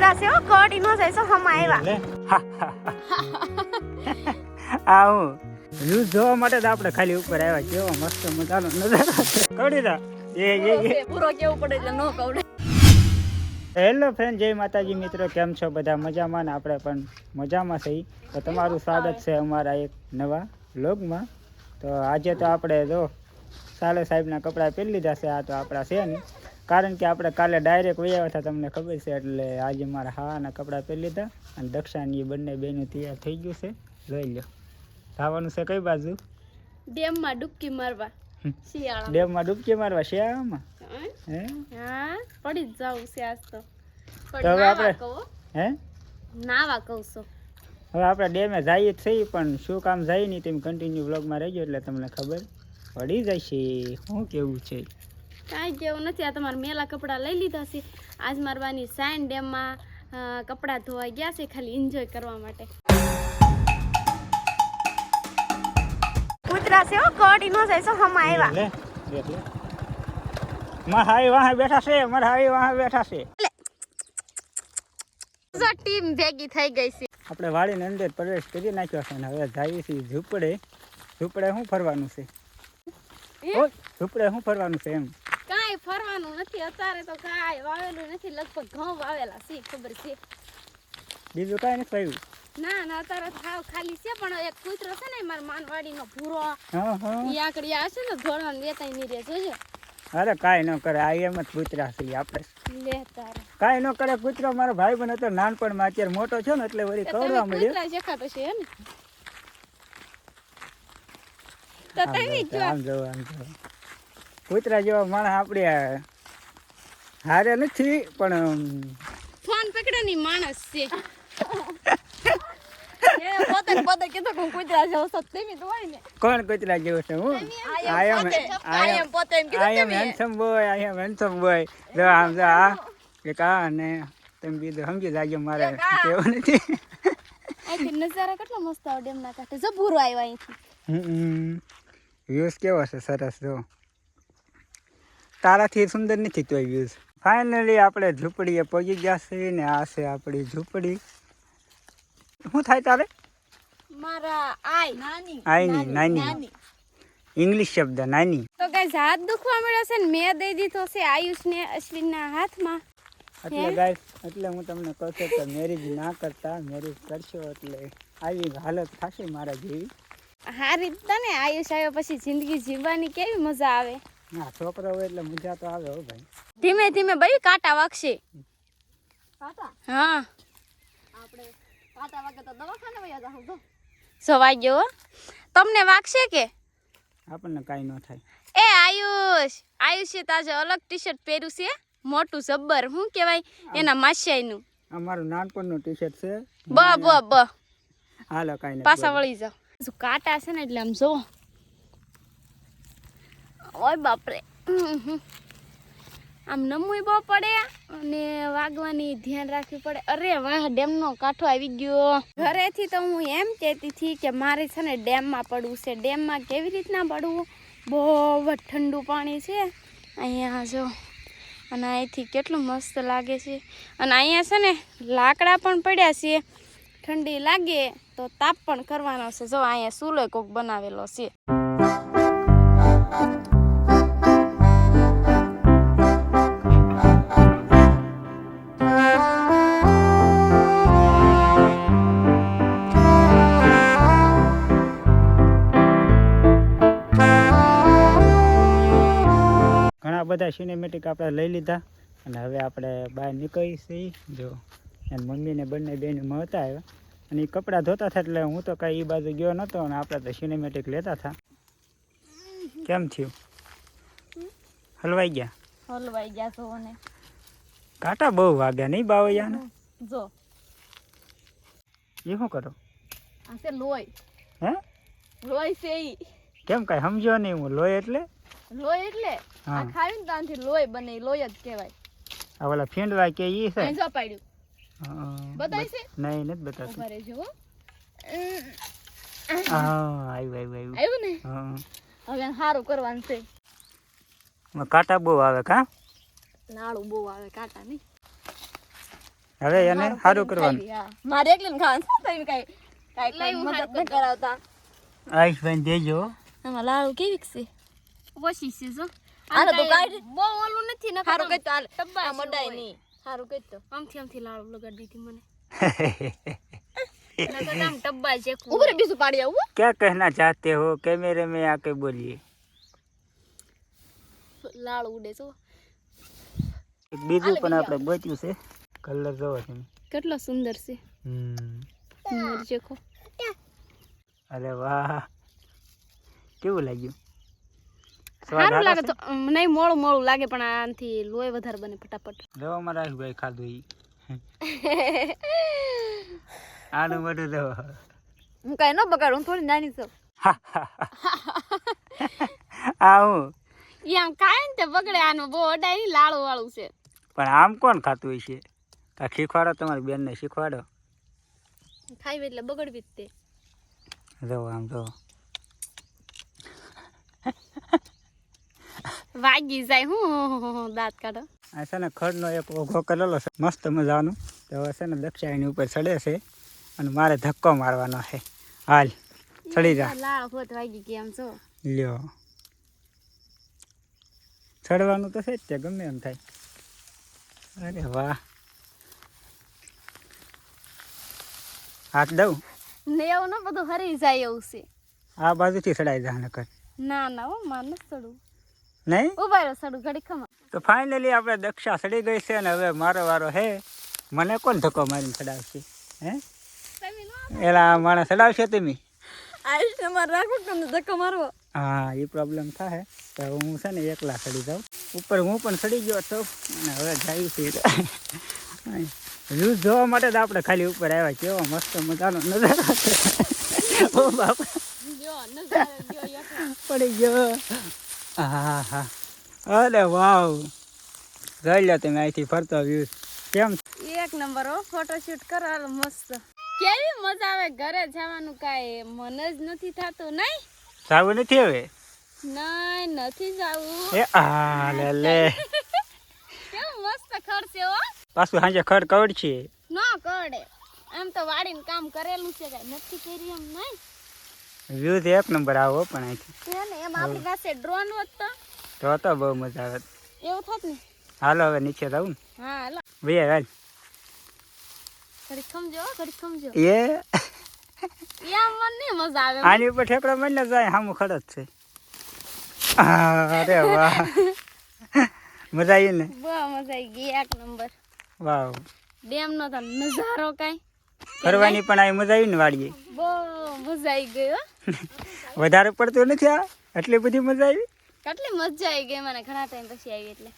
કૂતરા છે હો કોડી નો છો આવ્યા લે. આ જોવા માટે જ આપણે ખાલી ઉપર આવ્યા કેવો મસ્ત મજાનો નજારો છે. કવડી દા એ એ એ. પૂરો કેવું પડે એટલે નો કવડે. હેલો ફ્રેન્ડ જય માતાજી મિત્રો કેમ છો બધા? મજામાં ને આપણે પણ મજામાં છીએ. તો તમારું સ્વાગત છે અમારા એક નવા બ્લોગમાં તો આજે તો આપણે જો સાલે સાહેબના કપડાં પહેરી લીધા છે આ તો આપણા છે નહીં. કારણ કે આપણે કાલે ડાયરેક્ટ વહી હતા તમને ખબર છે એટલે આજે મારા હાવાના કપડાં પહેરી લીધા અને દક્ષાની બંને બેનું તૈયાર થઈ ગયું છે. જોઈ લો જવાનું છે કઈ બાજુ? ડેમમાં ડૂબકી મારવા. શિયાળા ડેમમાં ડૂબકી મારવા શિયાળામાં? હે. હા? પડી જ જાવું છે આજ તો. હવે આપણે- હે. નાવા કહું છું. હવે આપણે ડેમે જઈએ છીએ પણ શું કામ જાય નહીં તેમ કન્ટિન્યુ વ્લોગમાં રહેજો એટલે તમને ખબર પડી જશે. શું કેવું છે? કાંઈ કેવું નથી. આ તમારે મેલા કપડાં લઈ લીધા છે. આજ મારવાની સાઈન ડેમમાં કપડાં ધોવા ગયા છે ખાલી એન્જોય કરવા માટે. કૂતરા છે હો કોડી નો આવ્યા લે મારા હાઈ વાહ બેઠા છે મારા હાઈ વાહ બેઠા છે. ટીમ ભેગી થઈ ગઈ છે. આપણે વાડીની અંદર પ્રવેશ કરી નાખ્યો છે ને હવે જઈએ છીએ ઝૂંપડે. ઝૂંપડે શું ફરવાનું છે? ઝૂંપડે શું ફરવાનું છે એમ. કાંઈ ફરવાનું નથી. અત્યારે તો કાંઈ વાવેલું નથી. લગભગ ઘઉં વાવેલા છે ખબર છે. બીજું કાંઈ નથી થયું ના ના અત્યારે થાવ ખાલી છે પણ એક કૂતરો છે ને મારા માનવાડીનો ભૂરો. હા હા. આકડી આ છે ને ધોળવાનું લેતા નહીં રે જોજો. અરે કાંઈ ન કરે આ એમ જ કૂતરા છે આપણે. લે તારે. કાંઈ ન કરે કૂતરો મારો ભાઈ બન હતો નાનપણમાં અત્યારે મોટો છે ને એટલે વળી કવડવા મળ્યો કૂતરા શેખાતો છે ને? તો તમે જો. આમ જો આમ જો કૂતરા જેવા માણસ આપણે હારે નથી પણ ફોન પકડે ની માણસ છે કે કોણ કૂતરા જેવું છે હું? આઈ એમ આઈ એમ પોતે એમ I am handsome boy I am handsome boy જો આમ જો આ એક આ અને તમે બીજું સમજી જાજો મારે કેવું નથી. અહીંથી નજારા કેટલો મસ્ત આવે ડેમના કાંઠે. જો ભૂરો આવ્યો અહીંથી. વ્યૂઝ કેવો છે સરસ જો. તારાથી સુંદર નથી તોય વ્યૂઝ ફાઇનલી આપણે ઝૂંપડીએ પહોંચી ગયા છે ને આ છે આપણી ઝૂંપડી. શું થાય તારે? મારા આઈ. નાની. આઈની નાની ઇંગ્લિશ શબ્દ નાની. તો ગાઈસ હાથ દુખવા મળ્યો છે ને મેં દઈ દીધો છે આયુષ ને અશ્વિનના હાથમાં. એટલે ગાય એટલે હું તમને કહું છું કે મેરેજ ના કરતા મેરેજ કરશો એટલે આવી હાલત થશે મારા જેવી. હારી તને આયુષ આવ્યો પછી જિંદગી જીવવાની કેવી મજા આવે. ના છોકરો હોય એટલે મજા તો આવે હો ભાઈ. ધીમે ધીમે ભાઈ કાંટા વાગશે. હા. આપણે કાંટા વાગે તો દવાખાને વયા જાવ તો સવાઈ વાગ્યો હો. તમને વાગશે કે? આપણને કાંઈ ન થાય. એ આયુષ આયુષે તાજો અલગ ટી શર્ટ પહેર્યું છે. મોટું જબ્બર શું કહેવાય એના માસિયાઈનું અમારું નાનપણનું ટી શર્ટ છે. બ બ બ. હાલો કાંઈ પાછા વળી જાઓ. શું કાંટા છે ને એટલે આમ જો. ઓય બાપરે. આમ નમવું બહુ પડે અને વાગવાની ધ્યાન રાખવી પડે. અરે વાહ, ડેમનો કાંઠો આવી ગયો. ઘરેથી તો હું એમ કહેતી હતી કે મારે છે ને ડેમમાં પડવું છે. ડેમમાં કેવી રીતના પડવું? બહુ જ ઠંડુ પાણી છે. અહીંયા જો, અને અહીંથી કેટલું મસ્ત લાગે છે. અને અહીંયા છે ને લાકડા પણ પડ્યા છે. ઠંડી લાગે તો તાપ પણ કરવાનો છે. જો અહીંયા સૂલો કોક બનાવેલો છે. બધા સિનેમેટિક આપણે લઈ લીધા અને હવે આપણે બહાર નીકળી છીએ જો એની મમ્મીને બંને બેન મળતા આવ્યા અને એ કપડાં ધોતા હતા એટલે હું તો કાંઈ એ બાજુ ગયો નહોતો અને આપણે તો સિનેમેટિક લેતા હતા કેમ થયું? હલવાઈ ગયા? હલવાઈ ગયા છો ને કાંટા બહુ વાગ્યા નહીં બાવૈયાને જો. એ શું કરો? આ છે લોહી. હે? લોહી છે કેમ કાંઈ સમજો નહીં હું? લોહી એટલે? લોહી એટલે આ ખાવીને ત્યાંથી લોહી બને લોહી જ કહેવાય. આ ઓલા ફેંડવા કે ઈ છે? જો પાડ્યું હા, બતાય છે? નહીં નથી બતાતું. ઊભા રહેજો હા. આવ્યું આવ્યું આવ્યું. આવ્યું ને? હવે સારું કરવાનું છે. કાંટા બહુ આવે કા? નાળું બહુ આવે કાંટા નહીં. હવે એને સારું કરવાનું. મારે એકલીને ખાવાનું તમે કઈ કઈ કઈ લાઈ હું મદદ ન કરાવતા. દેજો. લાડુ કેવી છે? ઓછી છે તો કાઢ બહુ ઓલું નથી ને હારું કઈ તો હાલ આ મડાય નહીં. હારું કઈ તો. આમથી આમથી લાડુ લગાડી દીધી મને. ઉપર બીજું પાડી આવું ક્યાં કહેના ચાહતે હો? કેમેરે મેં આકે બોલીએ? લાળ ઉડે છો બીજું પણ આપણે બચ્યું છે. કલર જોવો તમે. કેટલો સુંદર છે. હમ. અરે વાહ. કેવું લાગ્યું? સારું લાગે તો નહીં મોળું મોળું લાગે પણ આનાથી લોહી વધારે બને ફટાફટ. જો અમારા ભાઈ ખાધું ઈ. આનું બધું લેવો. હું કઈ ન બગાડ હું થોડી નાની છું. આવું ઈ આમ કાંઈ ને તે બગડે આનું બહુ અડાય લાળું વાળું છે. પણ આમ કોણ ખાતું હોય છે આ શીખવાડો તમારી બેનને શીખવાડો. ખાઈ એટલે બગડવી જ તે. જો આમ જો વાગી જાય હું દાંત કાઢો. આ છે ને ખડનો એક ઓઘો કરેલો છે. મસ્ત મજાનો. તો હવે છે ને દક્ષાઈની ઉપર ચડે છે. અને મારે ધક્કો મારવાનો છે. હાલ ચડી જા. લાળ હોત વાગી કેમ છો લ્યો. ચડવાનું તો છે જ તે ગમે એમ થાય. અરે વાહ. હાથ દઉં? ને એવું ન બધું હરી જાય એવું છે. આ બાજુથી ચડાઈ જા નકર. ના ના હો માર ન સડું નહીં? ઊભા રહ્યો સડું ઘડી ખમા. તો ફાઇનલી આપણે દક્ષા સડી ગઈ છે અને હવે મારો વારો હે. મને કોણ ધક્કો મારીને ચડાવશે હે? એલા માણસ સડાવશે તમે? આયુષ મારે રાખો તમને ધક્કો મારવો? હા એ પ્રોબ્લેમ થાય તો હું છે ને એકલા સડી જાઉં. ઉપર હું પણ સડી ગયો તો અને હવે જાય છે વ્યૂઝ જોવા માટે જ આપણે ખાલી ઉપર આવ્યા. કેવો મસ્ત મજાનો નજારો ઓ બાપ. પડી ગયો. હા હા અરે વાવ. જોઈ લો તમે અહીંથી ફરતો વ્યૂ. કેમ? એક નંબર હો ફોટોશૂટ કરો મસ્ત. કેવી મજા આવે ઘરે જવાનું કાંઈ? મન જ નથી થતું નહીં? સાવું નથી હવે? નહીં નથી જવું. એ આ લે. લે કેવું મસ્ત ખર્ચે હો. પાછું સાંજે ખડ કવડ છે ન કરડે આમ તો વાડીને કામ કરેલું છે કાંઈ. નથી કર્યું એમ નહીં? વ્યૂઝ એક નંબર આવો પણ અહીંથી. એમ આપણી પાસે ડ્રોન હોત તો. તો તો બહુ મજા આવે. એવું થાત ને? હાલો હવે નીચે જાઉં ને. હા હાલો. ભૈયા હાલ. ઘડી ખમજો ઘડી ખમજો એ? યા મન મજા આવે. આની ઉપર ઠેકડો મળી જાય હામું ખડત છે. આ, અરે વાહ. મજા આવી ને? બહુ મજા આવી ગઈ એક નંબર વાવ. ડેમ નો તો નજારો કાંઈ. ફરવાની પણ આવી મજા આવી ને વાડીએ. બહુ મજા આવી ગઈ વધારે પડતું નથી આ? એટલી બધી મજા આવી? કેટલી મજા આવી ગઈ મને ઘણા ટાઈમ પછી આવી એટલે.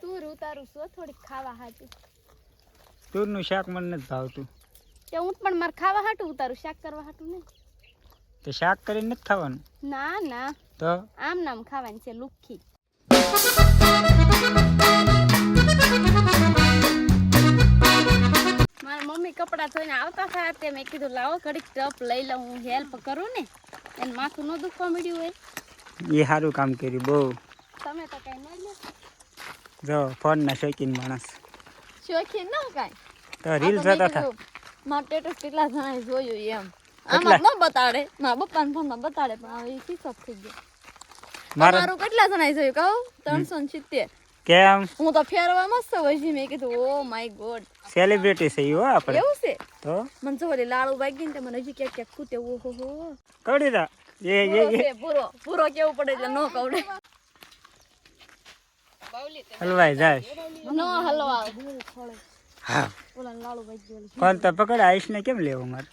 તું ઉતારું છું થોડીક ખાવા હાટું. તુરનું શાક મને નથી ભાવતું. તે હું પણ મારે ખાવા હાટું ઉતારું શાક કરવા હાટું નહીં. તો શાક કરીને નથી ખાવાનું? ના ના. તો? આમ નામ ખાવાની છે લુખ્ખી મારા મમ્મી કપડાં ધોઈને આવતા હતા તે મેં કીધું લાવો ઘડીક ટપ લઈ લઉં હું હેલ્પ કરું ને એને માથું ન દુખવા મળ્યું હોય. એ સારું કામ કર્યું બહુ. તમે તો કઈ ન લો જો ફોનના શોખીન માણસ. શોખીન ન કાંઈ. તો રીલ જોતા હતા મારા ટેટસ કેટલા જણાએ જોયું એમ. આમાં ન બતાડે. મારા પપ્પાના ફોનમાં બતાડે પણ હવે ઈ થઈ ગયો. મારું કેટલા જણાએ જોયું કહું? ત્રણસો ને સિત્તેર. કેમ? હું તો ફેરવા મસ્ત હોય છે. મેં કીધું ઓ માય ગોડ સેલિબ્રિટી છે ઈ હો આપણે. એવું છે? તો? મને જો ઓલી લાળો વાગી ને મને હજી ક્યાંક ક્યાંક ખૂટે ઓહો હો. કવડી દા એ એ પૂરો એ. પૂરો પૂરો કેવું પડે એટલે નો કવડે. હલવાઈ જાય. નો હલવા હા. ઓલા લાડુ વાગી ગયો ફોન તો પકડ આઈશને કેમ લેવો મારે?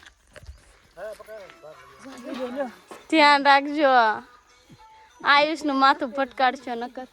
ધ્યાન રાખજો. આયુષનું માથું ફટકાડશો નકર.